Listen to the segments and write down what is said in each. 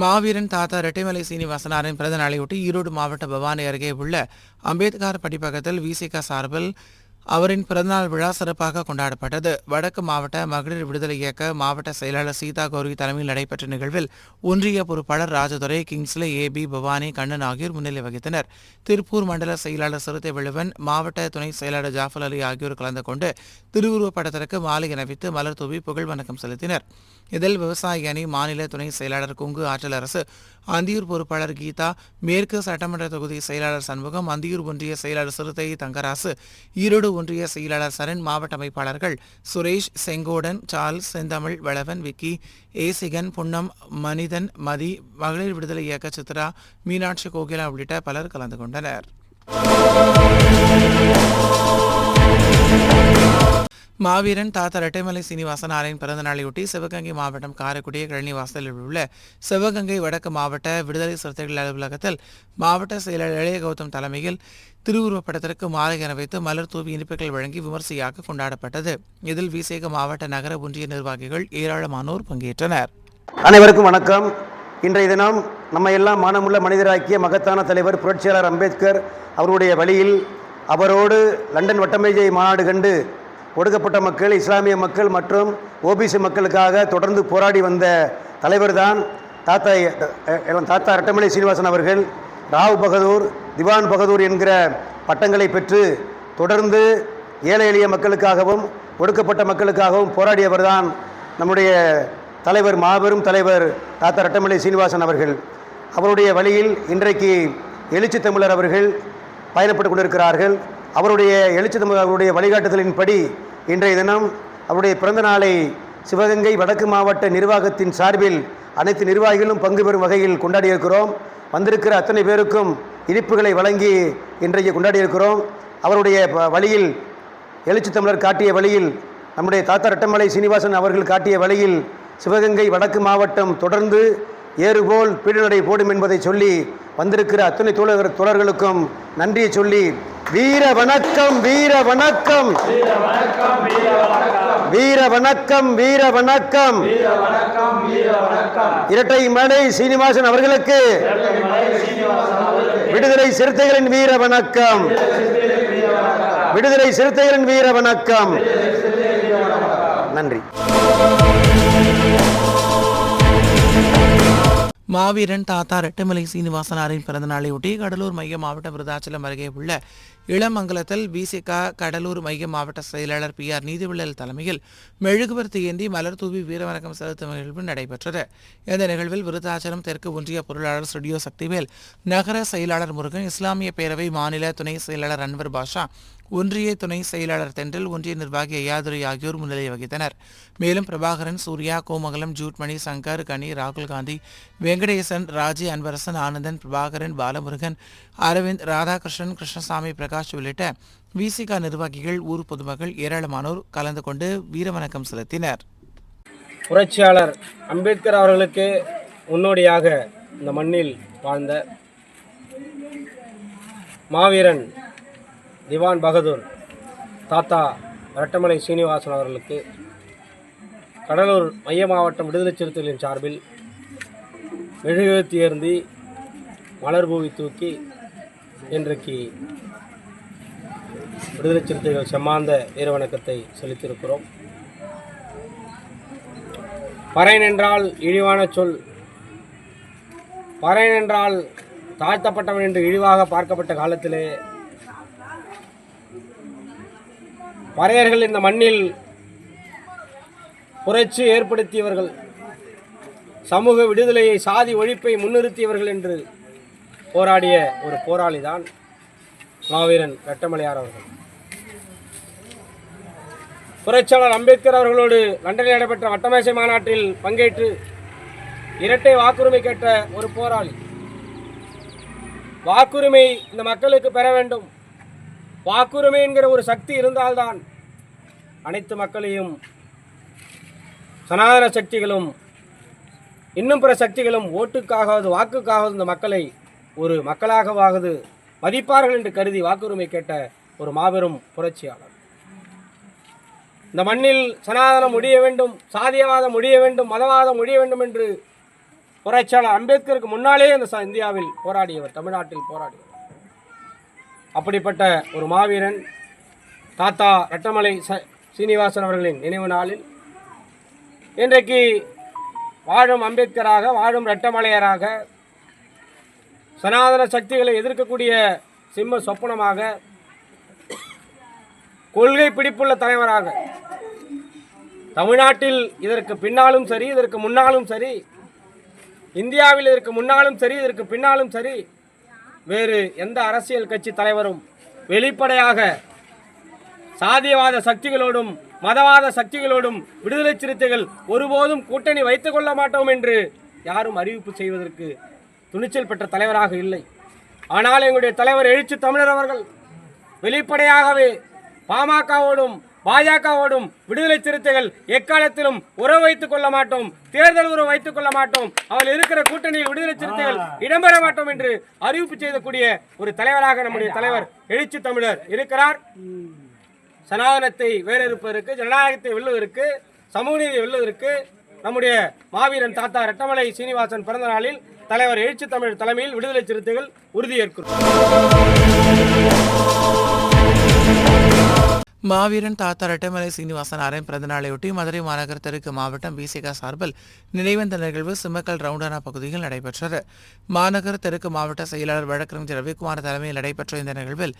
மாவீரன் தாத்தா ரெட்டைமலை சீனிவாசனாரின் பிறந்த நாளையொட்டி ஈரோடு மாவட்ட பவானி அருகே உள்ள அம்பேத்கர் படிப்பகத்தில் விசிக சார்பில் அவரின் பிறந்தநாள் விழா சிறப்பாக கொண்டாடப்பட்டது. வடக்கு மாவட்ட மகளிர் விடுதலை இயக்க மாவட்ட செயலாளர் சீதா கௌரி தலைமையில் நடைபெற்ற நிகழ்வில் ஒன்றிய பொறுப்பாளர் Rajadurai Kingsley A P Bhavani Kannan ஆகியோர் முன்னிலை வகித்தனர். திருப்பூர் மண்டல செயலாளர் சிறுத்தை விழுவன் மாவட்ட துணை செயலாளர் ஜாஃபர் அலி ஆகியோர் கலந்து கொண்டு திருவுருவப் படத்திற்கு மாலை அணிவித்து மலர் தூவி புகழ் வணக்கம் செலுத்தினர். இதில் விவசாய அணி மாநில துணை செயலாளர் குங்கு ஆற்றல் அரசு அந்தியூர் பொறுப்பாளர் கீதா மேற்கு சட்டமன்ற தொகுதி செயலாளர் சண்முகம் அந்தியூர் ஒன்றிய செயலாளர் சிறுத்தை தங்கராசு ஈரோடு ஒன்றிய செயலாளர் சரண் மாவட்ட அமைப்பாளர்கள் சுரேஷ் செங்கோடன் சார்ல்ஸ் செந்தமிழ் வளவன் விக்கி ஏசிகன் புன்னம் மனிதன் மதி மகளிர் விடுதலை இயக்க சித்ரா மீனாட்சி கோகிலா உள்ளிட்ட பலர் கலந்து கொண்டனர். மாவீரன் தாத்தா ரெட்டைமலை சீனிவாசனாரின் பிறந்த நாளையொட்டி சிவகங்கை மாவட்டம் காரைக்குடி கழனிவாசலில் உள்ள சிவகங்கை வடக்கு மாவட்ட விடுதலை சிறுத்தைகள் அலுவலகத்தில் மாவட்ட செயலர் இளைய கௌதம் தலைமையில் திருவுருவப்படத்திற்கு மாலை வைத்து மலர் தூவி இனிப்புகள் வழங்கி விமர்சையாக கொண்டாடப்பட்டது. இதில் விசேக மாவட்ட நகர ஒன்றிய நிர்வாகிகள் ஏராளமானோர் பங்கேற்றனர். அனைவருக்கும் வணக்கம். இன்றைய தினம் நம்ம எல்லாம் மானமுள்ள மனிதராக்கிய மகத்தான தலைவர் புரட்சியாளர் அம்பேத்கர் அவருடைய வழியில் அவரோடு லண்டன் வட்டமேஜை மாநாடு கண்டு ஒடுக்கப்பட்ட மக்கள் இஸ்லாமிய மக்கள் மற்றும் ஓபிசி மக்களுக்காக தொடர்ந்து போராடி வந்த தலைவர் தான் தாத்தா தாத்தா ரட்டமலை சீனிவாசன் அவர்கள். ராவ் பகதூர் திவான் பகதூர் என்கிற பட்டங்களை பெற்று தொடர்ந்து ஏழை எளிய மக்களுக்காகவும் ஒடுக்கப்பட்ட மக்களுக்காகவும் போராடியவர்தான் நம்முடைய தலைவர் மாபெரும் தலைவர் தாத்தா ரட்டமலை சீனிவாசன் அவர்கள். அவருடைய வழியில் இன்றைக்கு எழுச்சி தமிழர் அவர்கள் பயணப்பட்டு கொண்டிருக்கிறார்கள். அவருடைய எழுச்சி அவருடைய வழிகாட்டுதலின்படி இன்றைய தினம் அவருடைய பிறந்த நாளை சிவகங்கை வடக்கு மாவட்ட நிர்வாகத்தின் சார்பில் அனைத்து நிர்வாகிகளும் பங்கு பெறும் வகையில் கொண்டாடியிருக்கிறோம். வந்திருக்கிற அத்தனை பேருக்கும் இனிப்புகளை வழங்கி இன்றைக்கு கொண்டாடியிருக்கிறோம். அவருடைய வழியில் எழுச்சி தமிழர் காட்டிய வழியில் நம்முடைய தாத்தா ரட்டமலை சீனிவாசன் அவர்கள் காட்டிய வழியில் சிவகங்கை வடக்கு மாவட்டம் தொடர்ந்து ஏறுபோல் பீடுநடை போடும் என்பதை சொல்லி வந்திருக்கிற அத்தனை தோழர் தோழர்களுக்கும் நன்றியை சொல்லி வீர வணக்கம் வீர வணக்கம். வீர வணக்கம் வீர வணக்கம். இரட்டை மலை சீனிவாசன் அவர்களுக்கு விடுதலை சிறுத்தைகளின் வீர வணக்கம். விடுதலை சிறுத்தைகளின் வீர வணக்கம். நன்றி. மாவீரன் தாத்தா ரெட்டமலை சீனிவாசனாரின் பிறந்தநாளையொட்டி கடலூர் மைய மாவட்டம் விருதாச்சலம் அருகே உள்ள இளமங்கலத்தில் பிசிகா கடலூர் மைய மாவட்ட செயலாளர் பி ஆர் நீதிவள்ளல் தலைமையில் மெழுகுவர்த்தி ஏந்தி மலர் தூவி வீரவணக்கம் செலுத்தும் நிகழ்வு நடைபெற்றது. இந்த நிகழ்வில் விருதாச்சலம் தெற்கு ஒன்றிய பொருளாளர் ஸ்டுடியோ சக்திவேல் நகர செயலாளர் முருகன் இஸ்லாமிய பேரவை மாநில துணை செயலாளர் அன்வர் பாஷா ஒன்றிய துணை செயலாளர் தென்றல் ஒன்றிய நிர்வாகி ஐயாதுரை ஆகியோர் முன்னிலை வகித்தனர். மேலும் பிரபாகரன் சூர்யா கோமங்கலம் ஜூட்மணி சங்கர் கனி ராகுல் காந்தி வெங்கடேசன் ராஜி அன்பரசன் ஆனந்தன் பிரபாகரன் பாலமுருகன் அரவிந்த் ராதாகிருஷ்ணன் கிருஷ்ணசாமி பிரகாஷ் உள்ளிட்ட விசிகா நிர்வாகிகள் ஊர் பொதுமக்கள் ஏராளமானோர் கலந்து கொண்டு வீரவணக்கம் செலுத்தினர். புரட்சியாளர் அம்பேத்கர் அவர்களுக்கு முன்னோடியாக இந்த மண்ணில் வாழ்ந்த மாவீரன் திவான் பகதூர் தாத்தா ரட்டமலை சீனிவாசன் அவர்களுக்கு கடலூர் மைய மாவட்டம் விடுதலை சிறுத்தைகளின் சார்பில் மெழுகுவத்தி ஏந்தி மலர் பூவி தூக்கி இன்றைக்கு விடுதலை சிறுத்தைகள் செம்மாந்த வீரவணக்கத்தை செலுத்தியிருக்கிறோம். பறையன் என்றால் இழிவான சொல். பறையன் என்றால் தாழ்த்தப்பட்டவன் என்று இழிவாக பார்க்கப்பட்ட காலத்திலே. பறையர்கள் இந்த மண்ணில் புரட்சி ஏற்படுத்தியவர்கள். சமூக விடுதலையை சாதி ஒழிப்பை முன்னிறுத்தியவர்கள் என்று போராடிய ஒரு போராளி தான் மாவீரன் வெட்டமலையார் அவர்கள். புரட்சியாளர் அம்பேத்கர் அவர்களோடு லண்டனில் நடைபெற்ற வட்டமேசை மாநாட்டில் பங்கேற்று இரட்டை வாக்குரிமை கேட்ட ஒரு போராளி. வாக்குரிமை இந்த மக்களுக்கு பெற வேண்டும். வாக்குரிமை என்கிற ஒரு சக்தி இருந்தால்தான் அனைத்து மக்களையும் சனாதன சக்திகளும் இன்னும் பிற சக்திகளும் ஓட்டுக்காகாவது வாக்குக்காகாவது இந்த மக்களை ஒரு மக்களாகவாவது மதிப்பார்கள் என்று கருதி வாக்குரிமை கேட்ட ஒரு மாபெரும் புரட்சியாளர். இந்த மண்ணில் சனாதனம் முடிய வேண்டும் சாதியவாதம் முடிய வேண்டும் மதவாதம் முடிய வேண்டும் என்று புரட்சியாளர் அம்பேத்கருக்கு முன்னாலே இந்த இந்தியாவில் போராடியவர் தமிழ்நாட்டில் போராடியவர். அப்படிப்பட்ட ஒரு மாவீரன் தாத்தா ரெட்டமலை ச சீனிவாசன் அவர்களின் நினைவு நாளில் இன்றைக்கு வாழும் அம்பேத்கராக வாழும் ரெட்டமலையராக சனாதன சக்திகளை எதிர்க்கக்கூடிய சிம்ம சொப்பனமாக கொள்கை பிடிப்புள்ள தலைவராக தமிழ்நாட்டில் இதற்கு பின்னாலும் சரி இதற்கு முன்னாலும் சரி இந்தியாவில் இதற்கு முன்னாலும் சரி இதற்கு பின்னாலும் சரி வேறு எந்த அரசியல் கட்சி தலைவரும் வெளிப்படையாக சாதியவாத சக்திகளோடும் மதவாத சக்திகளோடும் விடுதலை சிறுத்தைகள் ஒருபோதும் கூட்டணி வைத்துக் கொள்ள மாட்டோம் என்று யாரும் அறிவிப்பு செய்வதற்கு துணிச்சல் பெற்ற தலைவராக இல்லை. ஆனால் எங்களுடைய தலைவர் எழுச்சி தமிழர் அவர்கள் வெளிப்படையாகவே பாமகவோடும் பாஜகவோடும் விடுதலை சிறுத்தைகள் எக்காலத்திலும் உறவு வைத்துக் கொள்ள மாட்டோம் தேர்தல் உறவு வைத்துக் கொள்ள மாட்டோம் அவள் இருக்கிற கூட்டணியில் விடுதலை சிறுத்தைகள் இடம்பெற மாட்டோம் என்று அறிவிப்பு செய்யக்கூடிய ஒரு தலைவராக நம்முடைய தலைவர் எழுச்சி தமிழர் இருக்கிறார். சனாதனத்தை வேறறுப்பதற்கு ஜனநாயகத்தை வெல்லுவதற்கு சமூக நீதி வெல்லுவதற்கு நம்முடைய மாவீரன் தாத்தா ரெட்டமலை சீனிவாசன் பிறந்த நாளில் தலைவர் எழுச்சி தமிழ் தலைமையில் விடுதலை சிறுத்தைகள் உறுதியேற்கிறோம் மாவீரன் தாத்தா ரெட்டமலை சீனிவாசன் அரைன் பிறந்தநாளையொட்டி மதுரை மாநகர தெற்கு மாவட்டம் பிசிகா சார்பில் நினைவந்த நிகழ்வு சிம்மக்கல் ரவுண்டானா பகுதியில் நடைபெற்றது. மாநகர தெற்கு மாவட்ட செயலாளர் வழக்கறிஞர் ரவிக்குமார் தலைமையில் நடைபெற்ற இந்த நிகழ்வில்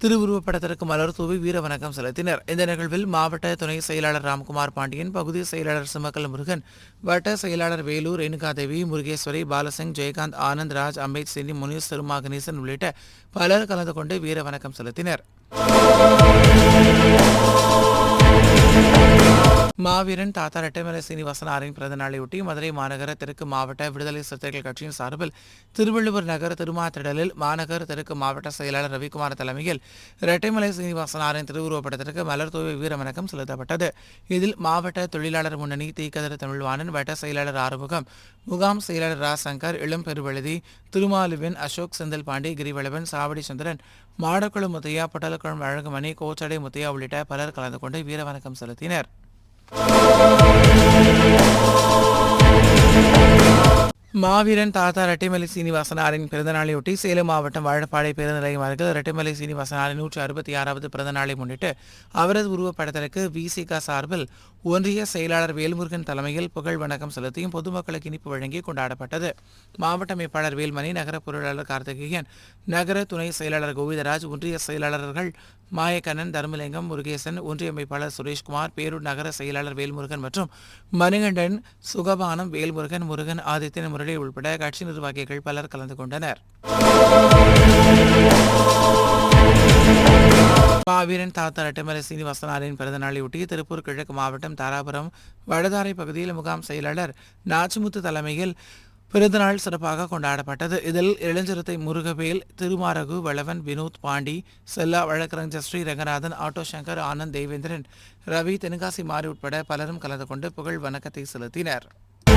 திருவுருவப்படத்திற்கு மலர் தூவி வீர வணக்கம் செலுத்தினர். இந்த நிகழ்வில் மாவட்ட துணை செயலாளர் ராம்குமார் பாண்டியன் பகுதி செயலாளர் சிம்மக்கல் முருகன் வட்ட செயலாளர் வேலூர் ரேணுகாதேவி முருகேஸ்வரி பாலசிங் ஜெயகாந்த் ஆனந்த் ராஜ் அம்பேத் சினி முனீஸ் திருமா கணேசன் உள்ளிட்ட பலர் கலந்து கொண்டு வீர வணக்கம் செலுத்தினர். Oh, மாவீரன் தாத்தா ரெட்டமலை சீனிவாசனாரின் பிறந்த நாளையொட்டி மதுரை மாநகர தெற்கு மாவட்ட விடுதலை சிறுத்தைகள் கட்சியின் சார்பில் திருவள்ளுவர் நகர திருமாத்திடலில் மாநகர தெற்கு மாவட்ட செயலாளர் ரவிக்குமார் தலைமையில் ரெட்டைமலை சீனிவாசனாரின் திருவுருவப்படத்திற்கு மலர் தூவி வீரவணக்கம் செலுத்தப்பட்டது. இதில் மாவட்ட தொழிலாளர் முன்னணி தீக்கதிர தமிழ்வாணன் வட்ட செயலாளர் ஆறுமுகம் முகாம் செயலாளர் ரா சங்கர் இளம் பெருவழுதி திருமாலுவின் அசோக் செந்தில் பாண்டி கிரிவளவன் சாவடி சந்திரன் மாடக்குளம் முத்தையா பட்டலக்குளம் அழகுமணி கோச்சடை முத்தையா உள்ளிட்ட பலர் கலந்து கொண்டு வீரவணக்கம் செலுத்தினர். Oh, மாவீரன் தாத்தா ரெட்டைமலை சீனிவாசனாரின் பிறந்தநாளையொட்டி சேலம் மாவட்டம் வாழப்பாடை பேருந்து நிலையம் அருகில் ரெட்டிமலை சீனிவாசனாரின் நூற்றி அறுபத்தி ஆறாவது பிறந்தநாளை முன்னிட்டு அவரது உருவப்படத்திற்கு விசிக சார்பில் ஒன்றிய செயலாளர் வேல்முருகன் தலைமையில் புகழ் வணக்கம் செலுத்தியும் பொதுமக்களுக்கு இனிப்பு வழங்கி கொண்டாடப்பட்டது. மாவட்ட அமைப்பாளர் வேல்மணி நகர பொருளாளர் கார்த்திகேயன் நகர துணை செயலாளர் கோவிந்தராஜ் ஒன்றிய செயலாளர்கள் மாயக்கண்ணன் தர்மலிங்கம் முருகேசன் ஒன்றிய அமைப்பாளர் சுரேஷ்குமார் பேரூர் நகர செயலாளர் வேல்முருகன் மற்றும் மணிகண்டன் சுகபானம் வேல்முருகன் முருகன் ஆதித்யன் முரளி உள்பட கட்சி நிர்வாகிகள் பலர் கலந்து கொண்டனர். மாவீரன் தாத்தா ரெட்டமலை சீனிவாசனாரின் பிறந்தநாளையொட்டி திருப்பூர் கிழக்கு மாவட்டம் தாராபுரம் வடதாரை பகுதியில் முகாம் செயலாளர் நாச்சிமுத்து தலைமையில் பிறந்தநாள் சிறப்பாக கொண்டாடப்பட்டது. இதில் இளஞ்சிறுத்தை முருகவேல் திருமாரகு வளவன் வினோத் பாண்டி செல்லா வழக்கறிஞர் ஸ்ரீ ரங்கநாதன் ஆட்டோ சங்கர் ஆனந்த் தேவேந்திரன் ரவி தென்காசி மாறி உட்பட பலரும் கலந்து கொண்டு புகழ் வணக்கத்தை செலுத்தினர்.